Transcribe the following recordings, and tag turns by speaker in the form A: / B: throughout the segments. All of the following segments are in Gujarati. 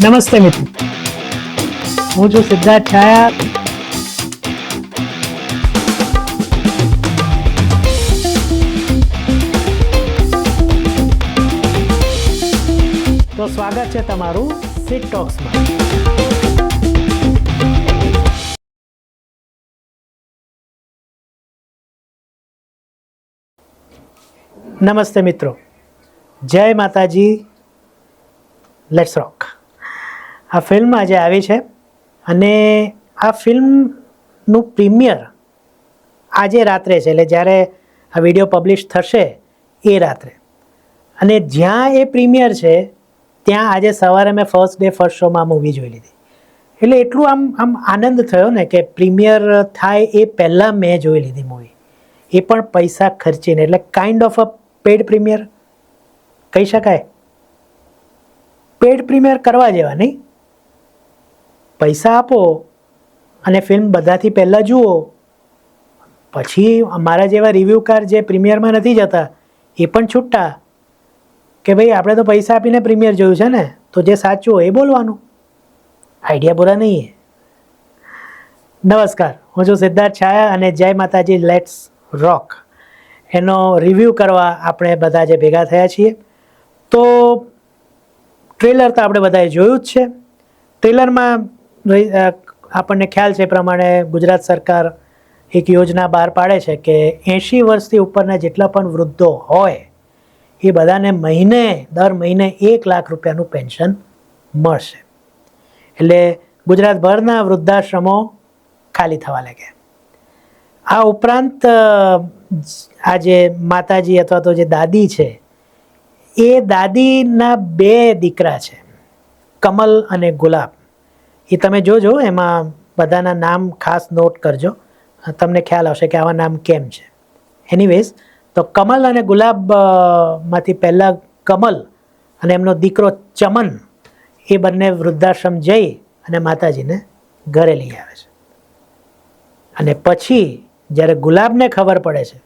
A: નમસ્તે મિત્રો હું છું સિદ્ધાર્થ છાયા તો સ્વાગત છે તમારું સિટ ટોક્સમાં નમસ્તે મિત્રો જય માતાજી લેટ્સ રોક આ ફિલ્મ આજે આવી છે અને આ ફિલ્મનું પ્રીમિયર આજે રાત્રે છે. એટલે જ્યારે આ વીડિયો પબ્લિશ થશે એ રાત્રે. અને જ્યાં એ પ્રીમિયર છે, ત્યાં આજે સવારે મેં ફર્સ્ટ ડે ફર્સ્ટ શોમાં મૂવી જોઈ લીધી. એટલે એટલું આમ આમ આનંદ થયો ને કે પ્રીમિયર થાય એ પહેલાં મેં જોઈ લીધી મૂવી એ પણ પૈસા ખર્ચીને, એટલે kind of a paid premier કહી શકાય? પેડ પ્રીમિયર કરવા જેવા નહીં. પૈસા આપો અને ફિલ્મ બધાથી પહેલાં જુઓ. પછી અમારા જેવા રિવ્યૂકાર જે પ્રીમિયરમાં નથી જતા, એ પણ છૂટા. કે ભાઈ, આપણે તો પૈસા આપીને પ્રીમિયર જોયું છે ને, તો જે સાચું હોય એ બોલવાનું. આઈડિયા પૂરા નહીં. નમસ્કાર, હું છું સિદ્ધાર્થ છાયા અને જય માતાજી લેટ્સ રોક એનો રિવ્યૂ કરવા આપણે બધા જે ભેગા થયા છીએ. તો ટ્રેલર તો આપણે બધાએ જોયું જ છે. ટ્રેલરમાં આપણને ખ્યાલ છે એ પ્રમાણે ગુજરાત સરકાર એક યોજના બહાર પાડે છે કે એંશી વર્ષથી ઉપરના જેટલા પણ વૃદ્ધો હોય, એ બધાને મહિને, દર મહિને એક લાખ રૂપિયાનું પેન્શન મળશે. એટલે ગુજરાતભરના વૃદ્ધાશ્રમો ખાલી થવા લાગ્યા. આ ઉપરાંત આ જે માતાજી અથવા તો જે દાદી છે, એ દાદીના બે દીકરા છે, કમલ અને ગુલાબ. એ તમે જોજો, એમાં બધાના નામ ખાસ નોટ કરજો. તમને ખ્યાલ આવશે કે આવા નામ કેમ છે. એનીવેઝ તો કમલ અને ગુલાબમાંથી પહેલાં કમલ અને એમનો દીકરો ચમન, એ બંને વૃદ્ધાશ્રમ જઈ અને માતાજીને ઘરે લઈ આવે છે. અને પછી જ્યારે ગુલાબને ખબર પડે છે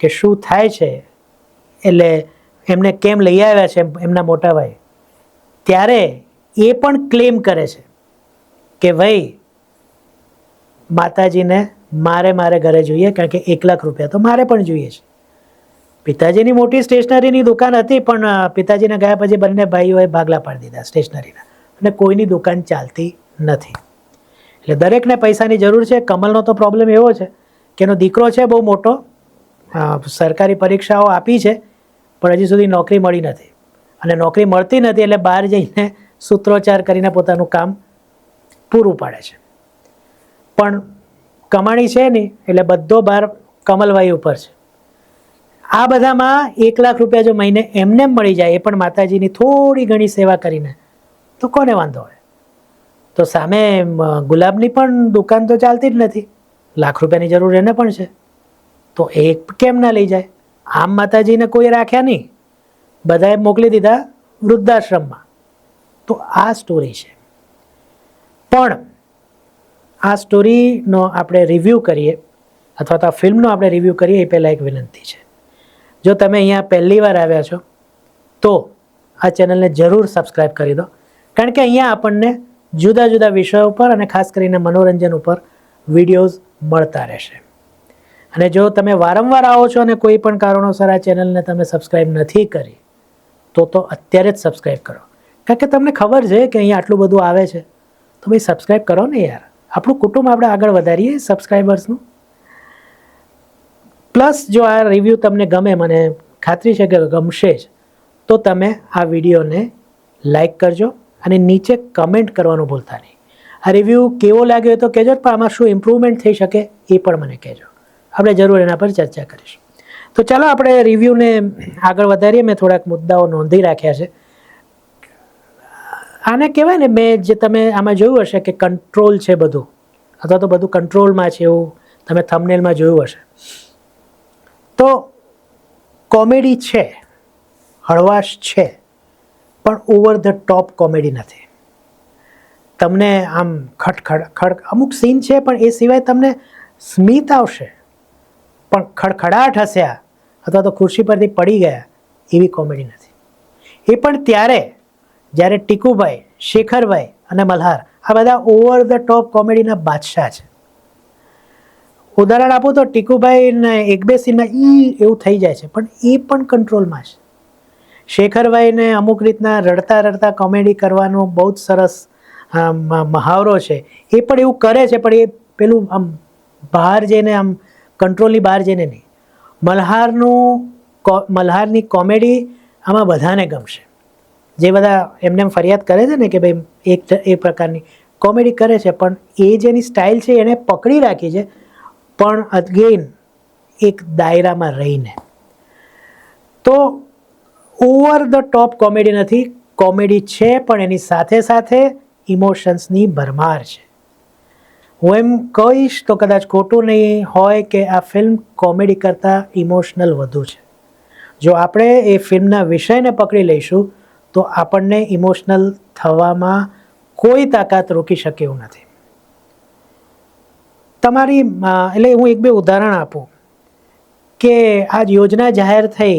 A: કે શું થાય છે, એટલે એમને કેમ લઈ આવ્યા છે એમના મોટા ભાઈ ત્યારે એ પણ ક્લેમ કરે છે કે ભાઈ, માતાજીને મારે મારે ઘરે જોઈએ કારણ કે એક લાખ રૂપિયા તો મારે પણ જોઈએ છે. પિતાજીની મોટી સ્ટેશનરીની દુકાન હતી પણ પિતાજીને ગયા પછી બંને ભાઈઓએ ભાગલા પાડી દીધા સ્ટેશનરીના. અને કોઈની દુકાન ચાલતી નથી. એટલે દરેકને પૈસાની જરૂર છે. કમલનો તો પ્રોબ્લેમ એવો છે કે એનો દીકરો છે બહુ મોટો સરકારી પરીક્ષાઓ આપી છે, પણ હજી સુધી નોકરી મળી નથી. અને નોકરી મળતી નથી એટલે બહાર જઈને સૂત્રોચ્ચાર કરીને પોતાનું કામ પૂરું પાડે છે. પણ કમાણી છે નહીં, એટલે બધો ભાર કમલભાઈ ઉપર છે. આ બધામાં એક લાખ રૂપિયા જો મહિને એમને મળી જાય, એ પણ માતાજીની થોડી ઘણી સેવા કરીને, તો કોને વાંધો હોય? તો સામે ગુલાબની પણ દુકાન તો ચાલતી જ નથી. લાખ રૂપિયાની જરૂર એને પણ છે. તો એ કેમ ના લઈ જાય? આમ માતાજીને કોઈ રાખ્યા નહીં. બધાએ મોકલી દીધા વૃદ્ધાશ્રમમાં. તો આ સ્ટોરી છે. પણ આ સ્ટોરીનો આપણે રિવ્યૂ કરીએ, અથવા તો આ ફિલ્મનો આપણે રિવ્યૂ કરીએ, એ પહેલાં એક વિનંતી છે. જો તમે અહીંયા પહેલી વાર આવ્યા છો, તો આ ચેનલને જરૂર સબસ્ક્રાઈબ કરી દો. કારણ કે અહીંયા આપણને જુદા જુદા વિષયો ઉપર અને ખાસ કરીને મનોરંજન ઉપર વિડીયોઝ મળતા રહેશે. અને જો તમે વારંવાર આવો છો અને કોઈ પણ કારણોસર આ ચેનલને તમે સબસ્ક્રાઈબ નથી કરી, તો તો અત્યારે જ સબસ્ક્રાઈબ કરો. કારણ કે તમને ખબર છે કે અહીંયા આટલું બધું આવે છે. તો ભાઈ સબસ્ક્રાઇબ કરો ને યાર. આપણું કુટુંબ આપણે આગળ વધારીએ સબસ્ક્રાઈબર્સનું પ્લસ જો આ રિવ્યૂ તમને ગમે, મને ખાતરી છે કે ગમશે જ, તો તમે આ વિડીયોને લાઈક કરજો અને નીચે કમેન્ટ કરવાનું ભૂલતા નહીં. આ રિવ્યૂ કેવો લાગ્યો હોય તો કહેજો પણ આમાં શું ઇમ્પ્રુવમેન્ટ થઈ શકે એ પણ મને કહેજો. આપણે જરૂર એના પર ચર્ચા કરીશું. તો ચાલો આપણે રિવ્યૂને આગળ વધારીએ. મેં થોડાક મુદ્દાઓ નોંધી રાખ્યા છે. આને કહેવાય ને મેં જે તમે આમાં જોયું હશે કે કંટ્રોલ છે બધું. અથવા તો બધું કંટ્રોલમાં છે એવું તમે થંબનેલમાં જોયું હશે. તો કોમેડી છે, હળવાશ છે, પણ ઓવર ધ ટોપ કોમેડી નથી. તમને આમ ખડખડ, ખડ, અમુક સીન છે પણ એ સિવાય તમને સ્મિત આવશે, પણ ખડખડાટ હસ્યા, અથવા તો ખુરશી પરથી પડી ગયા, એવી કોમેડી નથી. એ પણ ત્યારે જ્યારે ટીકુભાઈ, શેખરભાઈ અને મલ્હાર આ બધા ઓવર ધ ટોપ કોમેડીના બાદશાહ છે. ઉદાહરણ આપું તો ટીકુભાઈને એક બે સીનમાં ઈ એવું થઈ જાય છે, પણ એ પણ કંટ્રોલમાં છે. શેખરભાઈને અમુક રીતના રડતા રડતા કોમેડી કરવાનો બહુ જ સરસ મહાવરો છે. એ પણ એવું કરે છે, પણ એ પેલું આમ બહાર જઈને આમ કંટ્રોલની બહાર જઈને નહીં. મલ્હારનું મલ્હારની કોમેડી આમાં બધાને ગમશે. જે બધા એમને એમ ફરિયાદ કરે છે ને કે ભાઈ એક એ પ્રકારની કોમેડી કરે છે, પણ એ જેની સ્ટાઇલ છે એને પકડી રાખી છે, પણ અગેન એક દાયરામાં રહીને. તો ઓવર ધ ટોપ કોમેડી નથી કોમેડી છે, પણ એની સાથે સાથે ઇમોશન્સની ભરમાર છે. હું એમ કહીશ તો કદાચ ખોટું નહીં હોય કે આ ફિલ્મ કોમેડી કરતાં ઇમોશનલ વધુ છે. જો આપણે એ ફિલ્મના વિષયને પકડી લઈશું તો આપણને ઇમોશનલ થવામાં કોઈ તાકાત રોકી શકે એવું નથી. તમારી એટલે હું એક બે ઉદાહરણ આપું કે આ યોજના જાહેર થઈ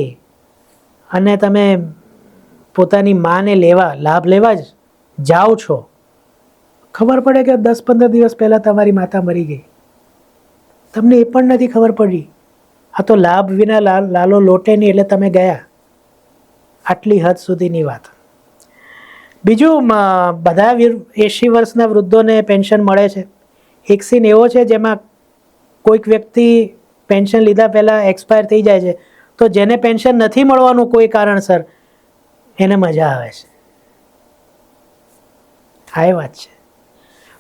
A: અને તમે પોતાની માને લેવા, લાભ લેવા જ જાઓ છો, ખબર પડે કે દસ પંદર દિવસ પહેલાં તમારી માતા મરી ગઈ. તમને એ પણ નથી ખબર પડી. આ તો લાભ વિના લાલ લાલો લોટે નહીં એટલે તમે ગયા. આટલી હદ સુધીની વાત. બીજું બધા એંશી વર્ષના વૃદ્ધોને પેન્શન મળે છે. એક સીન એવો છે જેમાં કોઈક વ્યક્તિ પેન્શન લીધા પહેલાં એક્સપાયર થઈ જાય છે. તો જેને પેન્શન નથી મળવાનું કોઈ કારણસર, એને મજા આવે છે. આ એ વાત છે.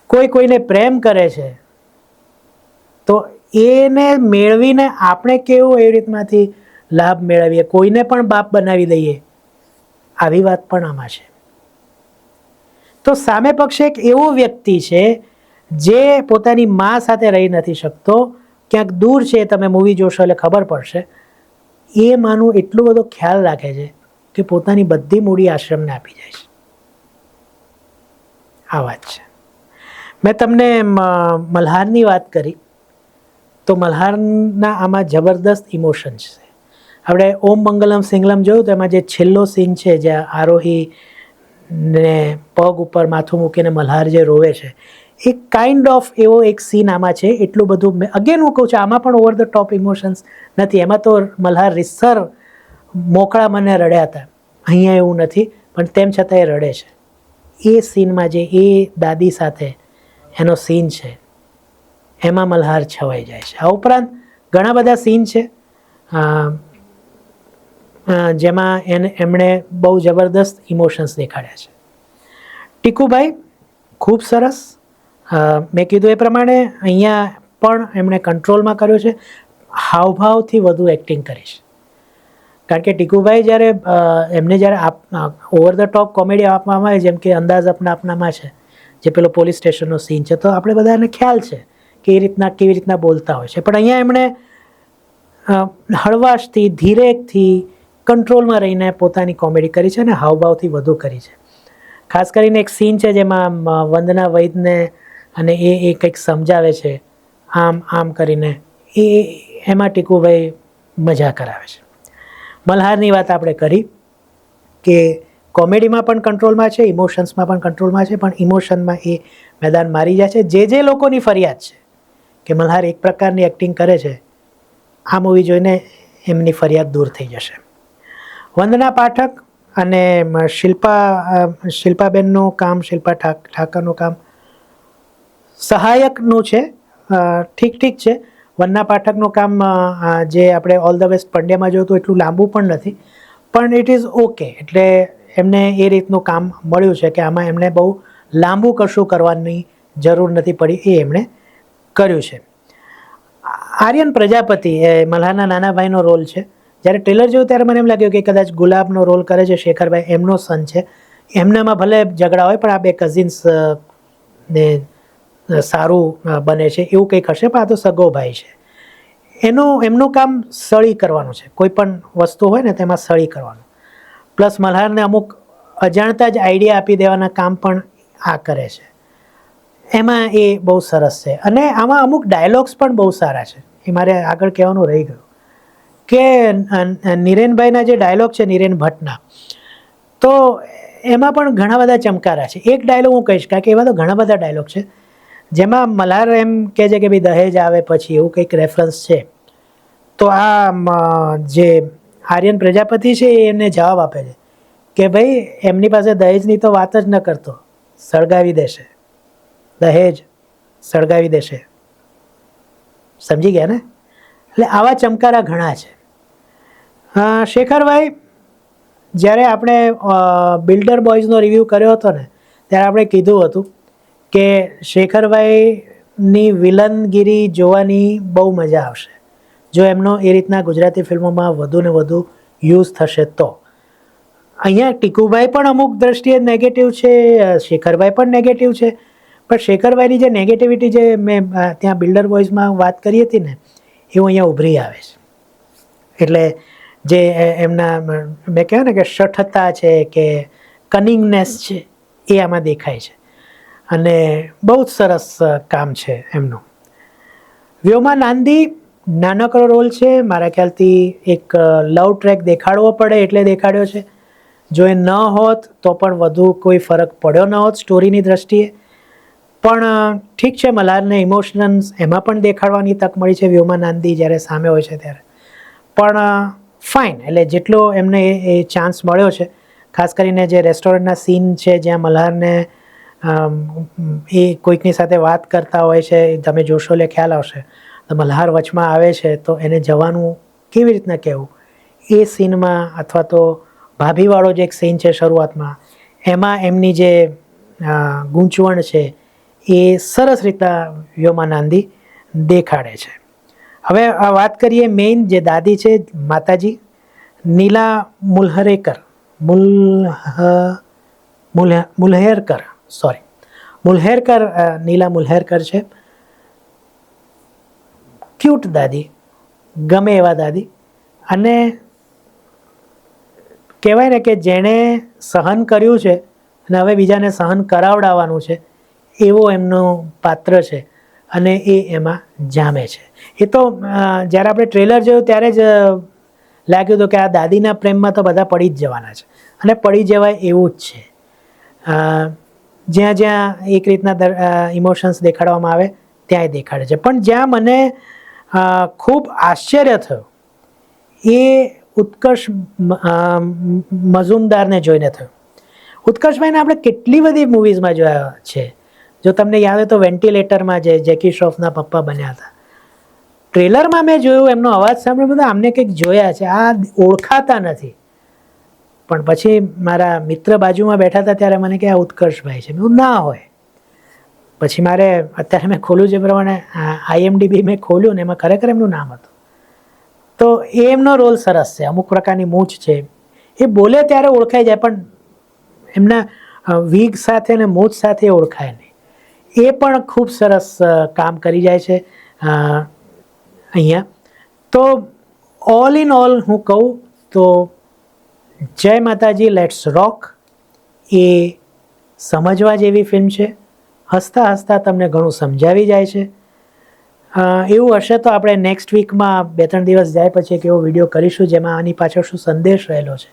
A: કોઈ કોઈને પ્રેમ કરે છે, તો એને મેળવીને આપણે કેવું એવી રીતમાંથી લાભ મેળવીએ? કોઈને પણ બાપ બનાવી દઈએ. આવી વાત પણ આમાં છે. તો સામે પક્ષે એક એવો વ્યક્તિ છે, જે પોતાની મા સાથે રહી નથી શકતો, ક્યાંક દૂર છે, તમે મૂવી જોશો એટલે ખબર પડશે. એ માનું એટલો બધો ખ્યાલ રાખે છે કે પોતાની બધી મૂડી આશ્રમને આપી જાય છે. આ વાત છે. મેં તમને મલ્હારની વાત કરી, તો મલ્હારના આમાં જબરદસ્ત ઇમોશન્સ છે. આપણે ઓમ મંગલમ સિંગલમ જોયું તો એમાં જે છેલ્લો સીન છે જ્યાં આરોહી ને પગ ઉપર માથું મૂકીને મલ્હાર જે રોવે છે, એ કાઇન્ડ ઓફ એવો એક સીન આમાં છે, એટલું બધું અગેન હું કહું છું, આમાં પણ ઓવર ધ ટોપ ઇમોશન્સ નથી. એમાં તો મલ્હાર રીસર મોકળા મને રડ્યા હતા. અહીંયા એવું નથી, પણ તેમ છતાં એ રડે છે. એ સીનમાં જે એ દાદી સાથે એનો સીન છે, એમાં મલ્હાર છવાઈ જાય છે. આ ઉપરાંત ઘણા બધા સીન છે. જેમાં એને, એમણે બહુ જબરદસ્ત ઇમોશન્સ દેખાડ્યા છે. ટીકુભાઈ, ખૂબ સરસ. મેં કીધું એ પ્રમાણે અહીંયા પણ એમણે કંટ્રોલમાં કર્યો છે. હાવભાવથી વધુ એક્ટિંગ કરી છે. કારણ કે ટીકુભાઈ જ્યારે એમને જ્યારે આપ ઓવર ધ ટોપ કોમેડી આપવામાં આવે, જેમ કે અંદાજ અપના આપનામાં છે, જે પેલો પોલીસ સ્ટેશનનો સીન છે, તો આપણે બધાને ખ્યાલ છે કે એ રીતના, કેવી રીતના બોલતા હોય છે. પણ અહીંયા એમણે હળવાશથી, ધીરેકથી કંટ્રોલમાં રહીને પોતાની કોમેડી કરી છે અને હાવભાવથી વધુ કરી છે. ખાસ કરીને એક સીન છે જેમાં વંદના વૈદને અને એ એ કંઈક સમજાવે છે, આમ આમ કરીને. એ એમાં ટીકુભાઈ મજા કરાવે છે. મલ્હારની વાત આપણે કરી કે કોમેડીમાં પણ કંટ્રોલમાં છે, ઇમોશન્સમાં પણ કંટ્રોલમાં છે, પણ ઇમોશનમાં એ મેદાન મારી જાય છે. જે જે લોકોની ફરિયાદ છે કે મલ્હાર એક પ્રકારની એક્ટિંગ કરે છે, આ મૂવી જોઈને એમની ફરિયાદ દૂર થઈ જશે. વંદના પાઠક અને શિલ્પા શિલ્પાબેનનું કામ, શિલ્પા ઠાક, ઠાકરનું કામ સહાયકનું છે. ઠીક ઠીક છે. વન્ના પાઠકનું કામ જે આપણે ઓલ ધ વેસ્ટ પંડ્યામાં જોયું હતું એટલું લાંબુ પણ નથી. પણ ઇટ ઇઝ ઓકે એટલે એમને એ રીતનું કામ મળ્યું છે કે આમાં એમણે બહુ લાંબુ કશું કરવાની જરૂર નથી પડી એ એમણે કર્યું છે. આર્યન પ્રજાપતિ એ મલ્હારના નાના ભાઈનો રોલ છે. જ્યારે ટ્રેલર જોયું ત્યારે મને એમ લાગ્યું કે કદાચ ગુલાબનો રોલ કરે છે શેખરભાઈ, એમનો સન છે. એમનામાં ભલે ઝઘડા હોય, પણ આ બે કઝિન્સ ને સારું બને છે. એવું કંઈક હશે, પણ આ તો સગો ભાઈ છે. એનું, એમનું કામ સળી કરવાનું છે. કોઈ પણ વસ્તુ હોય ને, તેમાં સળી કરવાનું. પ્લસ મલ્હારને અમુક અજાણતા જ આઈડિયા આપી દેવાના કામ પણ આ કરે છે. એમાં એ બહુ સરસ છે. અને આમાં અમુક ડાયલોગ્સ પણ બહુ સારા છે. એ મારે આગળ કહેવાનું રહી ગયું. કે નિરેનભાઈના જે ડાયલોગ છે, નિરેન ભટ્ટના, તો એમાં પણ ઘણા બધા ચમકારા છે. એક ડાયલોગ હું કહીશ, કારણ કે એવા તો ઘણા બધા ડાયલોગ છે. જેમાં મલાર એમ કહે છે કે ભાઈ દહેજ આવે પછી એવું કંઈક રેફરન્સ છે. તો આ જે આર્યન પ્રજાપતિ છે એ એમને જવાબ આપે છે કે ભાઈ એમની પાસે દહેજની તો વાત જ ન કરતો. સળગાવી દેશે. દહેજ સળગાવી દેશે. સમજી ગયા ને? એટલે આવા ચમકારા ઘણા છે. શેખરભાઈ, જ્યારે આપણે બિલ્ડર બોયઝનો રિવ્યૂ કર્યો હતો ને, ત્યારે આપણે કીધું હતું કે શેખરભાઈની વિલનગીરી જોવાની બહુ મજા આવશે. જો એમનો એ રીતના ગુજરાતી ફિલ્મોમાં વધુ ને વધુ યુઝ થશે તો. અહીંયા ટીકુભાઈ પણ અમુક દ્રષ્ટિએ નેગેટિવ છે, શેખરભાઈ પણ નેગેટિવ છે. પણ શેખરભાઈની જે નેગેટિવિટી જે મેં ત્યાં બિલ્ડર બોયઝમાં વાત કરી હતી ને, એવું અહીંયા ઉભરી આવે છે. એટલે જે એમના મેં કહેવાય ને કે શઠતા છે કે કનિંગનેસ છે, એ આમાં દેખાય છે. અને બહુ જ સરસ કામ છે એમનું. વ્યોમા નાંદી નાનકડો રોલ છે. મારા ખ્યાલથી એક લવ ટ્રેક દેખાડવો પડે એટલે દેખાડ્યો છે. જો એ ન હોત તો પણ વધુ કોઈ ફરક પડ્યો ન હોત સ્ટોરીની દ્રષ્ટિએ. પણ ઠીક છે મલ્હારને ઇમોશનલ્સ એમાં પણ દેખાડવાની તક મળી છે વ્યોમા નાંદી જ્યારે સામે હોય છે ત્યારે. પણ ફાઇન એટલે જેટલો એમને એ- ચાન્સ મળ્યો છે, ખાસ કરીને જે રેસ્ટોરન્ટના સીન છે, જ્યાં મલ્હારને એ કોઈકની સાથે વાત કરતા હોય છે તમે જોશો એટલે ખ્યાલ આવશે. તો મલ્હાર વચમાં આવે છે, તો એને જવાનું કેવી રીતના કહેવું? એ સીનમાં અથવા તો ભાભીવાળો જે એક સીન છે શરૂઆતમાં, એમાં એમની જે ગૂંચવણ છે, એ સરસ રીતના વ્યોમાનંદી દેખાડે છે. હવે આ વાત કરીએ મેઇન જે દાદી છે માતાજી, નીલા મુલહરેકર, મુલહ, મુલ્હ, મુલહેરકર સોરી મુલહેરકર નીલા મુલહેરકર છે. ક્યુટ દાદી, ગમે એવા દાદી. અને કહેવાય ને કે જેણે સહન કર્યું છે અને હવે બીજાને સહન કરાવડાવવાનું છે, એવો એમનું પાત્ર છે. અને એ એમાં જામે છે. એ તો જ્યારે આપણે ટ્રેલર જોયું ત્યારે જ લાગ્યું હતું કે આ દાદીના પ્રેમમાં તો બધા પડી જ જવાના છે. અને પડી જવાય એવું જ છે. જ્યાં જ્યાં એક રીતના ઇમોશન્સ દેખાડવામાં આવે, ત્યાંય દેખાડે છે. પણ જ્યાં મને ખૂબ આશ્ચર્ય થયું, એ ઉત્કર્ષ મઝુમદારને જોઈને થયું. ઉત્કર્ષભાઈને આપણે કેટલી બધી મૂવીઝમાં જોયા છે. જો તમને યાદ હોય તો વેન્ટિલેટરમાં જે જેકી શ્રોફના પપ્પા બન્યા હતા. ટ્રેલરમાં મેં જોયું, એમનો અવાજ સાંભળ્યો બધા આમને કંઈક જોયા છે, આ ઓળખાતા નથી. પણ પછી મારા મિત્ર બાજુમાં બેઠા હતા ત્યારે મને કે આ ઉત્કર્ષભાઈ છે. મેં ના હોય. પછી મારે, અત્યારે મેં ખોલ્યું છે પ્રમાણે આઈએમડીબી મેં ખોલ્યું ને એમાં ખરેખર એમનું નામ હતું. તો એ એમનો રોલ સરસ છે, અમુક પ્રકારની મૂછ છે. એ બોલે ત્યારે ઓળખાઈ જાય, પણ એમના વીગ સાથે અને મૂછ સાથે ઓળખાય નહીં. એ પણ ખૂબ સરસ કામ કરી જાય છે અહીંયા. તો ઓલ ઇન ઓલ હું કહું તો જય માતાજી લેટ્સ રોક એ સમજવા જેવી ફિલ્મ છે. હસતા હસતા તમને ઘણું સમજાવી જાય છે. એવું હશે તો આપણે નેક્સ્ટ વીકમાં બે ત્રણ દિવસ જાય પછી એક એવો વીડિયો કરીશું જેમાં આની પાછળ શું સંદેશ રહેલો છે.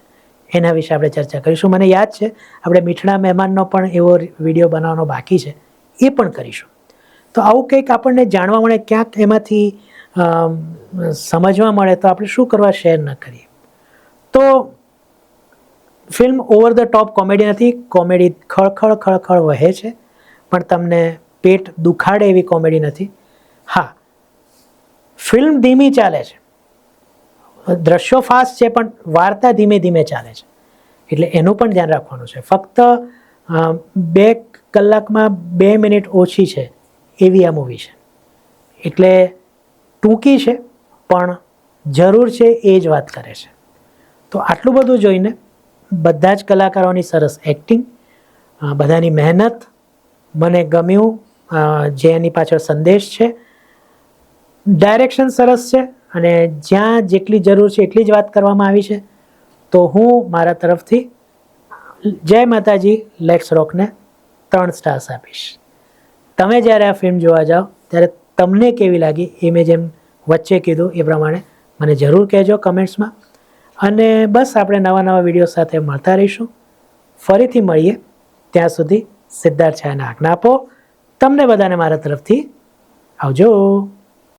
A: એના વિશે આપણે ચર્ચા કરીશું. મને યાદ છે, આપણે મીઠડા મહેમાનનો પણ એવો વીડિયો બનાવવાનો બાકી છે. એ પણ કરીશું. તો આવું કંઈક આપણને જાણવા મળે, ક્યાંક એમાંથી સમજવા મળે, તો આપણે શું કરવા શેર ન કરીએ. તો film over the top comedy નથી, કોમેડી ખળખળ ખળખળ વહે છે, પણ તમને પેટ દુખાડે એવી કોમેડી નથી. હા, ફિલ્મ ધીમી ચાલે છે. દ્રશ્યો ફાસ્ટ છે, પણ વાર્તા ધીમે ધીમે ચાલે છે. એટલે એનું પણ ધ્યાન રાખવાનું છે. ફક્ત બે કલાકમાં બે મિનિટ ઓછી છે એવી આ મૂવી છે. એટલે ટૂંકી છે, પણ જરૂર છે એ જ વાત કરે છે. તો આટલું બધું જોઈને બધા જ કલાકારોની સરસ એક્ટિંગ બધાની મહેનત, મને ગમ્યું જે એની પાછળ સંદેશ છે. ડાયરેક્શન સરસ છે અને જ્યાં જેટલી જરૂર છે એટલી જ વાત કરવામાં આવી છે. તો હું મારા તરફથી જય માતાજી લેટ્સ રોકને ત્રણ સ્ટાર્સ આપીશ. તમે જ્યારે આ ફિલ્મ જોવા જાઓ, ત્યારે તમને કેવી લાગી? એ મેં જેમ વચ્ચે કીધું એ પ્રમાણે મને જરૂર કહેજો કમેન્ટ્સમાં અને બસ આપણે નવા નવા વીડિયો સાથે મળતા રહીશું. ફરીથી મળીએ. ત્યાં સુધી સિદ્ધાર્થ છાયાને આજ્ઞા આપો. તમને બધાને મારા તરફથી આવજો.